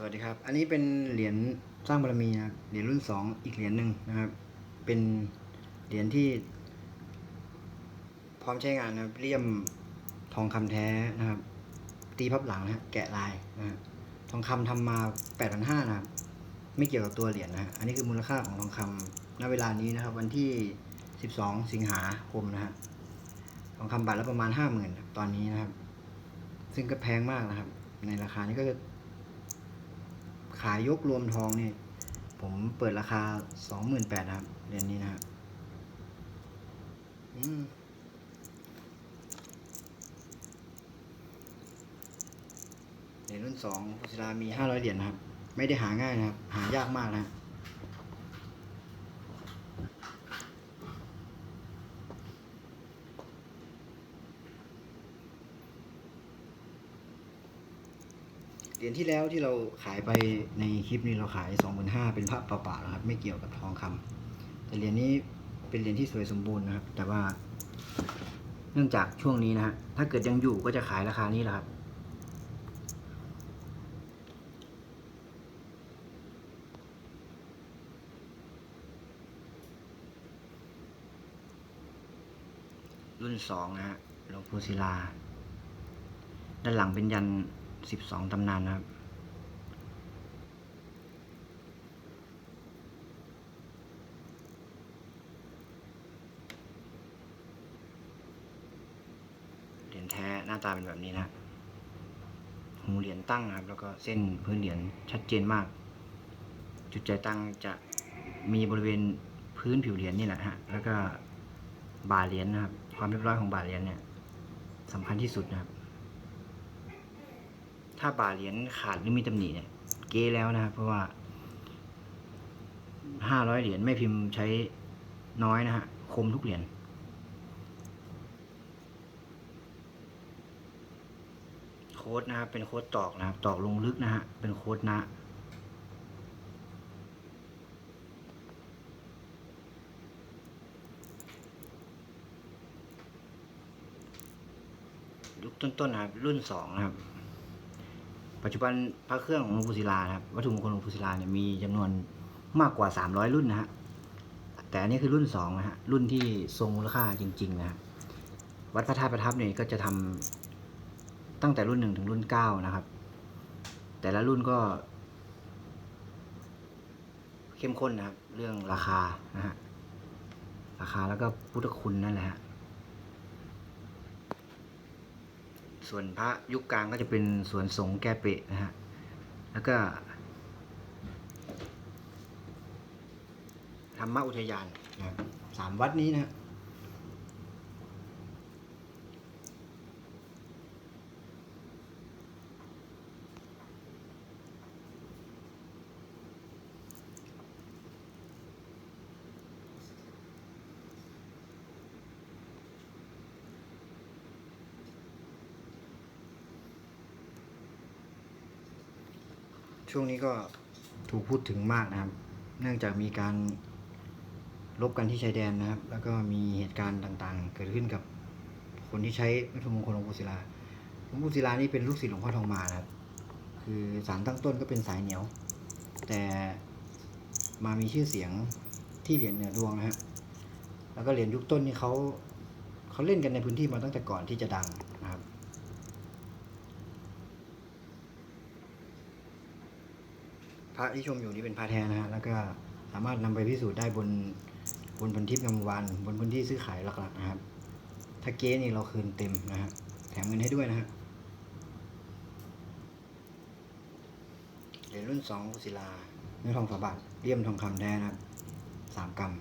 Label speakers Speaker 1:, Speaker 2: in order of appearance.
Speaker 1: สวัสดีครับ อันนี้เป็นเหรียญสร้างบารมีนะครับ เหรียญรุ่นสองอีกเหรียญหนึ่งนะครับ เป็นเหรียญที่ พร้อมใช้งานนะครับเลี่ยมทองคำแท้นะครับ ตีพับหลังนะฮะแกะลายนะฮะทองคำทำมาแปดพันห้านะครับ ไม่เกี่ยวกับตัวเหรียญนะฮะอันนี้คือมูลค่าของทองคำณเวลานี้นะครับ วันที่สิบสองสิงหาคมนะฮะ ทองคำบาทละประมาณห้าหมื่นตอนนี้นะครับ ซึ่งก็แพงมากนะครับ ในราคานี้ก็จะ ขายยกรวมทองเนี่ย ผมเปิดราคาสองหมื่นแปดครับเหรียญนี้นะครับอืมเหรียญรุ่นสองพุศิลามีห้าร้อยเหรียญนะครับ ไม่ได้หาง่ายนะครับ หายากมากนะ เหรียญที่แล้วที่เราขายไปในคลิปนี้เราขายสองหมื่นห้าเป็นพระเปล่าๆนะครับ ไม่เกี่ยวกับทองคำแต่เหรียญนี้เป็นเหรียญที่สวยสมบูรณ์นะครับ แต่ว่า เนื่องจากช่วงนี้นะฮะถ้าเกิดยังอยู่ก็จะขายราคานี้แหละครับรุ่นสองนะฮะหลวงปู่ศิลา ด้านหลังเป็นยัน สิบสองตำนานนะครับ เหรียญแท้หน้าตาเป็นแบบนี้นะหูเหรียญตั้งนะครับ แล้วก็เส้นพื้นเหรียญชัดเจนมาก จุดใจตั้งจะมีบริเวณพื้นผิวเหรียญนี่แหละฮะ แล้วก็บาเหรียญนะครับ ความเรียบร้อยของบาเหรียญเนี่ยสำคัญที่สุดนะครับ ถ้าบาเหรียญขาดหรือมีตำหนิเนี่ยเก้แล้วนะครับ เพราะว่าห้าร้อยเหรียญไม่พิมพ์ใช้น้อยนะฮะคมทุกเหรียญโค้ดนะครับเป็นโค้ดตอกนะครับ ตอกลงลึกนะฮะเป็นโค้ดนะยุคต้นๆนะครับ รุ่นสองนะครับ ปัจจุบันพระเครื่องของหลวงปู่ศิลานะครับวัตถุมงคลหลวงปู่ศิลาเนี่ยมีจำนวนมากกว่า 300 รุ่นนะฮะแต่อันนี้คือรุ่นสองนะฮะรุ่นที่ทรงมูลค่าจริงๆนะฮะวัดพระธาตุประทับเนี่ยก็จะทำตั้งแต่รุ่นหนึ่งถึงรุ่นเก้านะครับ แต่ละรุ่นก็ เข้มข้นนะครับ เรื่องราคานะฮะราคาแล้วก็พุทธคุณนั่นแหละฮะ ส่วนพระยุคกลางก็จะเป็นสวนสงแกเปะนะฮะ แล้วก็ธรรมอุทยานนะสามวัดนี้นะ ช่วงนี้ก็ถูกพูดถึงมากนะครับ เนื่องจากมีการลบกันที่ชายแดนนะครับ แล้วก็มีเหตุการณ์ต่างๆ เกิดขึ้นกับคนที่ใช้วัตถุมงคลหลวงปู่ศิลาหลวงปู่ศิลานี่เป็นลูกศิษย์หลวงพ่อทองมานะครับ คือสารตั้งต้นก็เป็นสายเหนียว แต่มามีชื่อเสียงที่เหรียญเหนือดวงนะฮะแล้วก็เหรียญยุคต้นนี่เขาเขาเล่นกันในพื้นที่มาตั้งแต่ก่อนที่จะดังนะค รับพระที่ชมอยู่นี่เป็นพระแท้นะฮะแล้วก็สามารถนำไปพิสูจน์ได้บนบนพันทิพย์งามวานบนพื้นที่ซื้อขายหลักๆนะครับ ถ้าเก๊นี่เราคืนเต็มนะฮะแถมเงินให้ด้วยนะฮะเหรียญรุ่นสองศิลาเนื้อทองฝาบาทเลี่ยมทองคำแท้นะครับสามกรัม